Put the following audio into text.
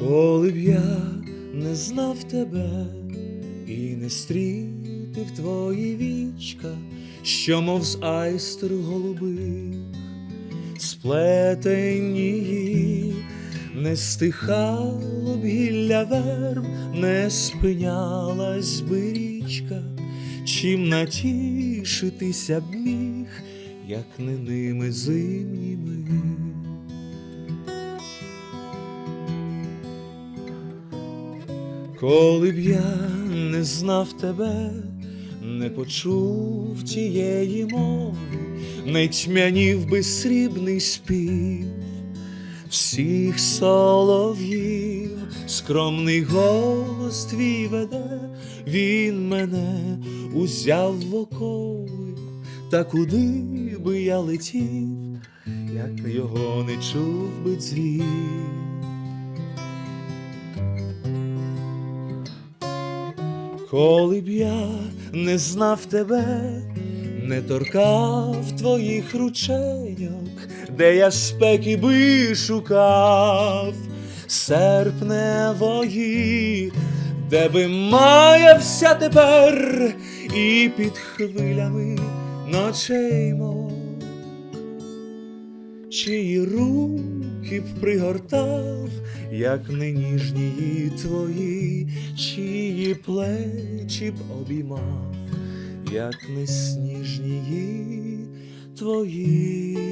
Коли б я не знав тебе і не стрітив твої вічка, що мов з айстер голубих, сплетені, не стихало б гілля верб, не спинялась би річка, чим натішитися б міг, як не ними зимніми. Коли б я не знав тебе, не почув тієї мови, не тьмянів би срібний спів всіх солов'їв, скромний голос твій веде, він мене узяв в окови, та куди би я летів, як його не чув би дзвін. Коли б я не знав тебе, не торкав твоїх ручейок, де я спеки би шукав серпневої, де би маявся тепер і під хвилями ночей мов. Чиї руки б пригортав, як не ніжні твої, чиї плечі б обіймав, як не сніжні твої.